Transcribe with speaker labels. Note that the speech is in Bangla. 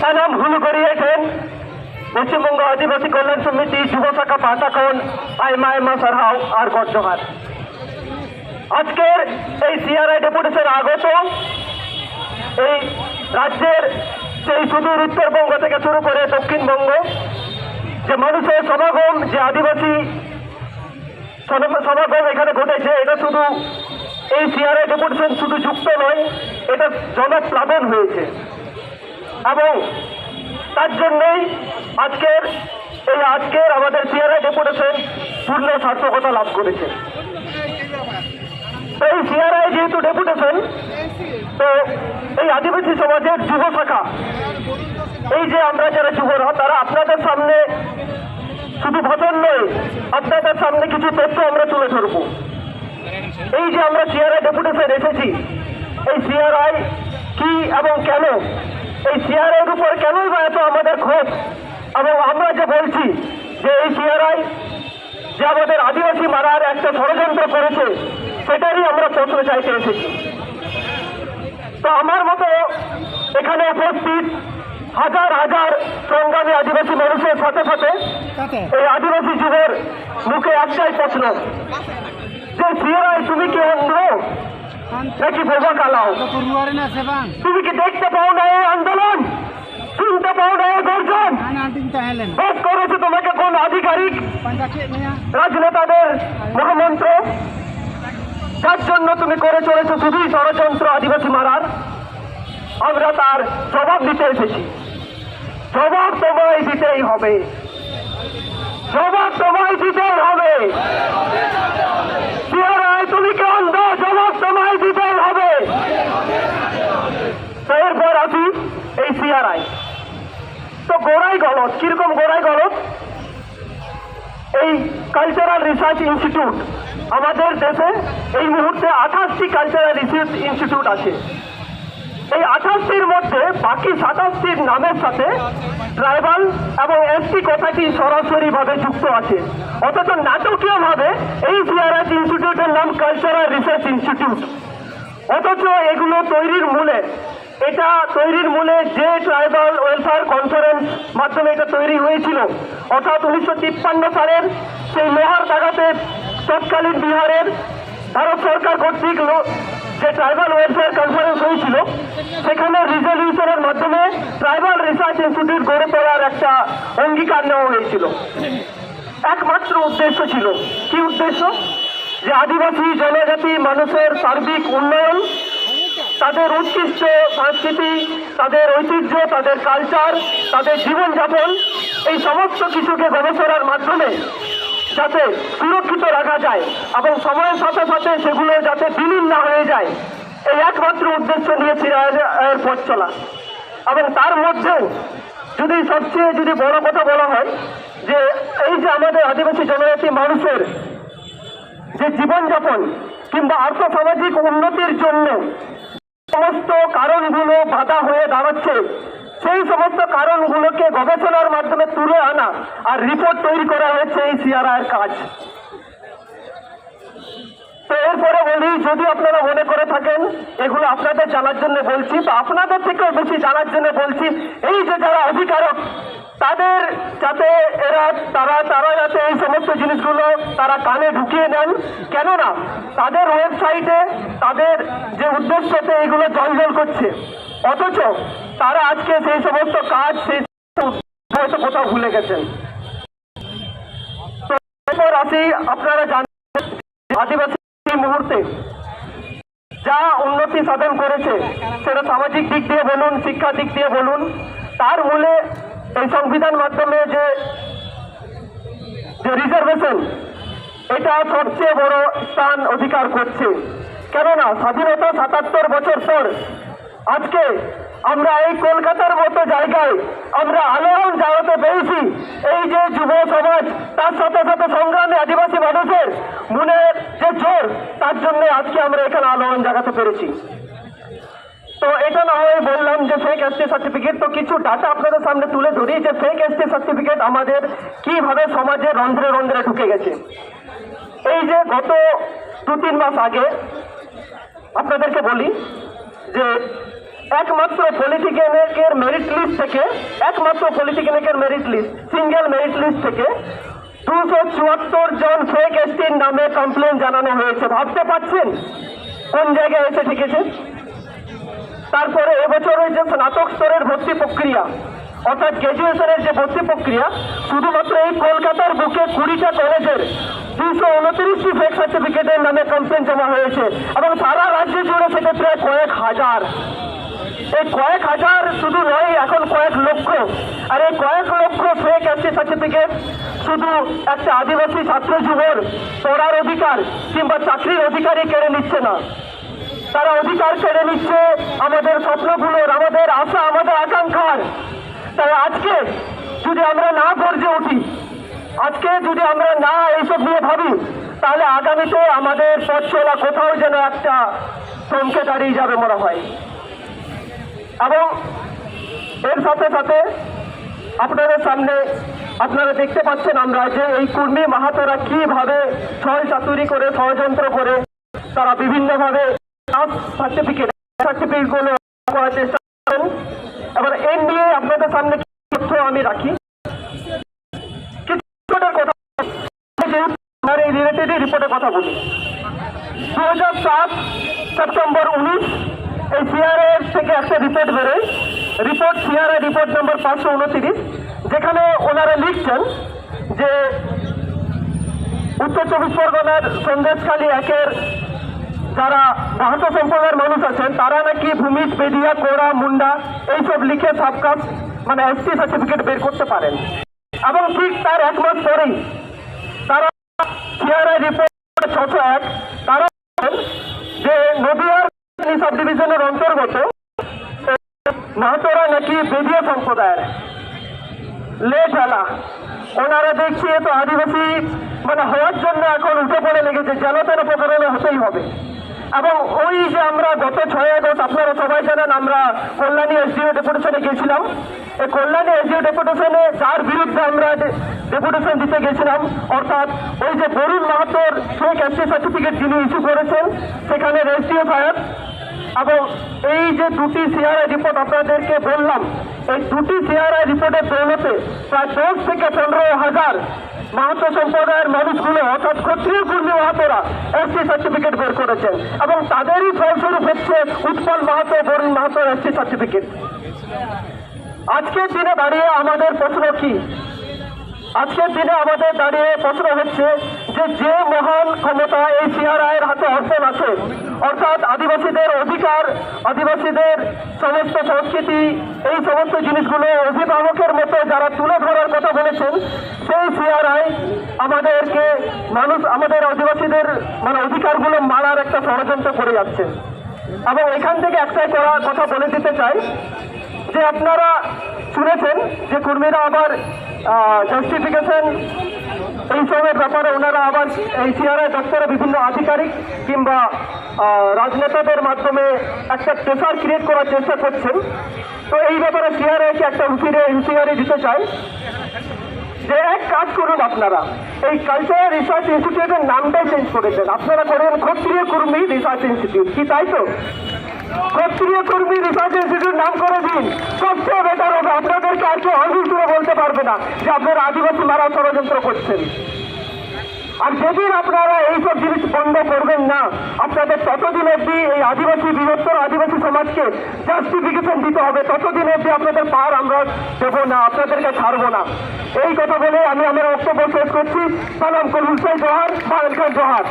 Speaker 1: সানাম হুলু করিয়েছেন। পশ্চিমবঙ্গ আদিবাসী কল্যাণ সমিতি, যুব শাখা পাতাকন আইমা আইমা সারহাও আর গজ্জহার আজকের এই সিআরআই ডেপুটেশন আগত, এই রাজ্যের সেই সুদূর উত্তরবঙ্গ থেকে শুরু করে দক্ষিণবঙ্গ, যে মানুষের সমাগম, যে আদিবাসী সমাগম এখানে ঘটেছে, এটা শুধু এই সিআরআই ডেপুটেশন শুধু যুক্ত নয়, এটা জনপ্লাবন হয়েছে। এবং তার জন্যই আজকের এই আজকের আমাদের সিআরআই ডেপুটেশন পূর্ণ সার্থকতা লাভ করেছে। এই সিআরআই যেহেতু ডেপুটেশন তো এই আদিবাসী সমাজের যুব শাখা, এই যে আমরা যারা যুবরা, তারা আপনাদের সামনে শুধু ভজন নয়, আপনাদের সামনে কিছু তথ্য আমরা তুলে ধরবো। এই যে আমরা সিআরআই ডেপুটেশন এসেছি এই সিআরআই কি এবং কেন? এই সিআরআই এর উপর কেনই বা এত আমাদের ক্ষোভ এবং আমরা যে বলছি যে এই সিআরআই যে আমাদের আদিবাসী মারার একটা ষড়যন্ত্র করেছে সেটারই আমরা প্রশ্ন চাইতে এসেছি। তো আমার মতো এখানে উপস্থিত হাজার হাজার সংগ্রামী আদিবাসী মানুষের সাথে সাথে এই আদিবাসী যুগের মুখে একটাই প্রশ্ন যে তুমি কি অন্ধ নাকি বোবা কালাও। তুমি কি দেখতে পাও না এই আন্দোলন? শুনতে পাও না এই গর্জন
Speaker 2: Helen.
Speaker 1: করেছে তোমাকে কোন আধিকারিক? রাজনেতাদের মহামন্ত্র? যার জন্য তুমি করে চলেছো শুধুই ষড়যন্ত্র আদিবাসী মারার? আমরা তার জবাব দিতে এসেছি। জবাব তোমায় দিতেই হবে। জবাব তোমায় দিতেই হবে। কি সময় দিতে হবে। তো এরপর আসি এই সিআরআই। তো গোড়াই গলত কীরকম গোড়াই গলত এই কালচারাল রিসার্চ ইনস্টিটিউট আমাদের দেশে এই মুহূর্তে আঠাশটি কালচারাল রিসার্চ ইনস্টিটিউট আছে। এই আঠাশটির মধ্যে বাকি সাতাশটির নামের সাথে ট্রাইবাল এবং এসটি কথাটি সরাসরিভাবে যুক্ত আছে। অথচ নাটকীয়ভাবে এই সিআরএস ইনস্টিটিউটের নাম কালচারাল রিসার্চ ইনস্টিটিউট। অথচ এগুলো তৈরির মূলে। এটা তৈরির মূলে যে ট্রাইবাল ওয়েলফেয়ার কনফারেন্স মাধ্যমে এটা তৈরি হয়েছিল। অর্থাৎ উনিশশো তিপ্পান্ন সালের সেই লোহার দাগাতে তৎকালীন বিহারের ভারত সরকার কর্তৃক যে ট্রাইবাল ওয়েলফেয়ার কনফারেন্স হয়েছিল, সেখানে রিজলিউশনের মাধ্যমে ট্রাইবাল রিসার্চ ইনস্টিটিউট গড়ে তোলার একটা অঙ্গীকার নেওয়া হয়েছিল। একমাত্র উদ্দেশ্য ছিল, কি উদ্দেশ্য? যে আদিবাসী জনজাতি মানুষের সার্বিক উন্নয়ন, তাদের উৎকৃষ্ট সংস্কৃতি, তাদের ঐতিহ্য, তাদের কালচার তাদের জীবনযাপন, এই সমস্ত কিছুকে গবেষণার মাধ্যমে যাতে সুরক্ষিত রাখা যায় এবং সময়ের সাথে সাথে সেগুলো যাতে বিলীন না হয়ে যায়। এই একমাত্র উদ্দেশ্য নিয়ে সিরাজের পথ চলা। এবং তার মধ্যেও যদি সবচেয়ে যদি বড় কথা বলা হয় যে এই যে আমাদের আদিবাসী জনজাতি মানুষের যে জীবনযাপন কিংবা আর্থসামাজিক উন্নতির জন্য সমস্ত কারণগুলো বাধা হয়ে দাঁড়াচ্ছে সেই সমস্ত কারণগুলোকে গবেষণার মাধ্যমে তুলে আনা আর রিপোর্ট তৈরি করা হয়েছে এই সিআরআইয়ের কাজ। তো এরপরে বলি, যদি আপনারা মনে করে থাকেন, এগুলো আপনাদের জানার জন্য বলছি তো আপনাদের থেকেও বেশি জানার জন্য বলছি, এই যে যারা অধিকারক, তাদের যাতে এরা, তারা তারা যাতে এই সমস্ত জিনিসগুলো তারা কানে ঢুকিয়ে নেন। কেননা, তাদের ওয়েবসাইটে তাদের যে উদ্দেশ্যতে এগুলো জলজল করছে অথচ তারা আজকে সেই সমস্ত কাজ, সেই হয়তো কোথাও ভুলে গেছেন। আসি, আপনারা জানেন, আদিবাসী মুহূর্তে যা উন্নতি সাধন করেছে, সেটা সামাজিক দিক দিয়ে বলুন, শিক্ষা দিক দিয়ে বলুন, তার মূলে এই সংবিধান মাধ্যমে যে যে রিজার্ভেশন এটা সবচেয়ে বড় স্থান অধিকার করছে। কেননা স্বাধীনতা সাতাত্তর বছর পর আজকে আমরা এই কলকাতার মতো জায়গায় আমরা আলোড়ন জানাতে পেরেছি। এই যে যুব সমাজ, তার সাথে সাথে সংগ্রামী আদিবাসী মানুষের মনের যে জোর, তার জন্য আজকে আমরা এখানে আলোড়ন জাগাতে পেরেছি। তো এটা না হয় বললাম যে ফেক এসটি সার্টিফিকেট তো কিছু ডাটা আপনাদের সামনে তুলে ধরি যে ফেক এসটি সার্টিফিকেট আমাদের কীভাবে সমাজে রন্ধ্রে রন্ধ্রে ঢুকে গেছে। এই যে গত দু তিন মাস আগে আপনাদেরকে বলি যে একমাত্র পলিটিক্যানিকের মেরিট লিস্ট থেকে, একমাত্র পলিটিক্যানিকের merit list single merit list থেকে দুশো চুয়াত্তর জন ফেক এসটির নামে কমপ্লেন জানানো হয়েছে। ভাবতে পারছেন? কোন জায়গায় এসে ঠেকেছে? তারপরে এবছর ওই যে স্নাতক স্তরের ভর্তি প্রক্রিয়া, অর্থাৎ গ্র্যাজুয়েশনের যে ভর্তি প্রক্রিয়া, শুধুমাত্র এই কলকাতার বুকে কুড়িটা কলেজের দুশো উনত্রিশটি ফেক সার্টিফিকেটের নামে কমপ্লেন জমা হয়েছে এবং সারা রাজ্যে জুড়ে প্রায় কয়েক হাজার। এই কয়েক হাজার শুধু নয়, এখন কয়েক লক্ষ। আর এই কয়েক লক্ষ ফেক এসটি সার্টিফিকেট শুধু একটা আদিবাসী ছাত্র যুবর পড়ার অধিকার কিংবা চাকরির অধিকারই কেড়ে নিচ্ছে না। তারা অধিকার কেড়ে নিচ্ছে আমাদের স্বপ্নগুলোর, আমাদের আশা, আমাদের আকাঙ্ক্ষার। তাই আজকে যদি আমরা না গর্জে উঠি আজকে যদি আমরা না এইসব নিয়ে ভাবি, তাহলে আগামীতে আমাদের পথ কোথাও যেন একটা থমকে দাঁড়িয়ে যাবে মনে হয়। এবং এর সাথে সাথে আপনাদের সামনে আপনারা দেখতে পাচ্ছেন আমরা যে এই কুর্মী মাহাতোরা কীভাবে ছয় চাতুরি করে ষড়যন্ত্র করে তারা বিভিন্নভাবে সার্টিফিকেট সার্টিফিকেটগুলো করার চেষ্টা করেন। এবার এই নিয়ে আপনাদের সামনে কিছু তথ্য আমি রাখি। যেহেতু এই রিলেটেড রিপোর্টের কথা বলি। দু হাজার সাত সেপ্টেম্বর উনিশ, এই সিআরএর থেকে একটা রিপোর্ট বেরোয়। রিপোর্ট সিআরএ রিপোর্ট নম্বর পাঁচশো উনত্রিশ, যেখানে ওনারা লিখছেন যে উত্তর চব্বিশ পরগনার সন্দেশখালী একের যারা বাহাত সম্প্রদায়ের মানুষ আছেন, তারা নাকি ভূমিজ বেদিয়া, কোড়া, মুন্ডা এইসব লিখে সাবকাস্ট মানে এসটি সার্টিফিকেট বের করতে পারেন। এবং ঠিক তার এক মাস পরেই তারা এক তারা যে নদীয়ার সাব ডিভিশনের অন্তর্গত মাহাতোরা নাকি বেদিয়া সম্প্রদায়ের। লে ফেলা ওনারা দেখছি তো আদিবাসী মানে হওয়ার জন্য এখন উঠে পড়ে লেগেছে যেন তেন প্রকারণে হতেই হবে। এবং ওই যে আমরা গত ছয় আগস্ট, আপনারা সবাই জানেন আমরা কল্যাণী এসডিও ডেপুটেশনে গেছিলাম কল্যাণী এসডিও ডেপুটেশনে যার বিরুদ্ধে আমরা ডেপুটেশন দিতে গেছিলাম। অর্থাৎ ওই যে বরুণ মাহাতোর ফেক এসটি সার্টিফিকেট যিনি ইস্যু করেছেন, সেখানে রেজিস্ট্রিও সাহেব এবং এই যে দুটি সিআরআই রিপোর্ট আপনাদেরকে বললাম, এই দুটি সিআরআই রিপোর্টের দৌলতে প্রায় দশ থেকে পনেরো হাজার মাহাতো সম্প্রদায়ের মানুষগুলো, অর্থাৎ ক্ষত্রিয় কর্মী মাহাতোরা এসটি সার্টিফিকেট বের করেছেন। এবং তাদেরই ফলস্বরূপ হচ্ছে উৎপল মাহাতো, বরুণ মাহাতোর এসটি সার্টিফিকেট আজকের দিনে দাঁড়িয়ে আমাদের প্রশ্ন কি? আজকের দিনে আমাদের দাঁড়িয়ে প্রশ্ন হচ্ছে যে যে মহান ক্ষমতা এই সিআরআইয়ের হাতে অর্পণ আছে, অর্থাৎ আদিবাসীদের অধিকার, আদিবাসীদের সমস্ত সংস্কৃতি, এই সমস্ত জিনিসগুলো অভিভাবকের মতো যারা তুলে ধরার কথা বলেছেন, সেই সিআরআই আমাদেরকে মানুষ, আমাদের আদিবাসীদের মানে অধিকারগুলো মারার একটা ষড়যন্ত্র করে যাচ্ছে। এবং এখান থেকে একটাই করা কথা বলে দিতে চাই যে আপনারা শুনেছেন যে কর্মীরা আবার জাস্টিফিকেশন এইসবের ব্যাপারে ওনারা আবার এই সিআরআই দপ্তরে বিভিন্ন আধিকারিক কিংবা রাজনেতাদের মাধ্যমে একটা প্রেসার ক্রিয়েট করার চেষ্টা করছেন। তো এই ব্যাপারে সিআরআইকে একটা হুঁশিয়ারি হুঁশিয়ারি দিতে চাই যে এক কাজ করুন আপনারা। এই কালচারাল রিসার্চ ইনস্টিটিউটের নামটাই চেঞ্জ করেছেন আপনারা করেন ক্ষত্রিয় কর্মী রিসার্চ ইনস্টিটিউট কি তাই তো? ক্ষত্রিয় কর্মী রিসার্চ ইনস্টিটিউট নাম করে দিন। সবচেয়ে বেটার হবে। আপনাদেরকে আর কেউ অভিযোগ বলতে পারবে না যে আপনারা আদিবাসী মারা ষড়যন্ত্র করছেন। আর যেদিন আপনারা এইসব জিনিস বন্ধ করবেন না, আপনাদের ততদিন অবধি এই আদিবাসী, বৃহত্তর আদিবাসী সমাজকে জাস্টিফিকেশন দিতে হবে। ততদিন অবধি আপনাদের পার আমরা দেবো না, আপনাদেরকে ছাড়বো না। এই কথা বলে আমি আমার বক্তব্য শেষ করছি। সালাম করুন জোহার বারেল জোহার।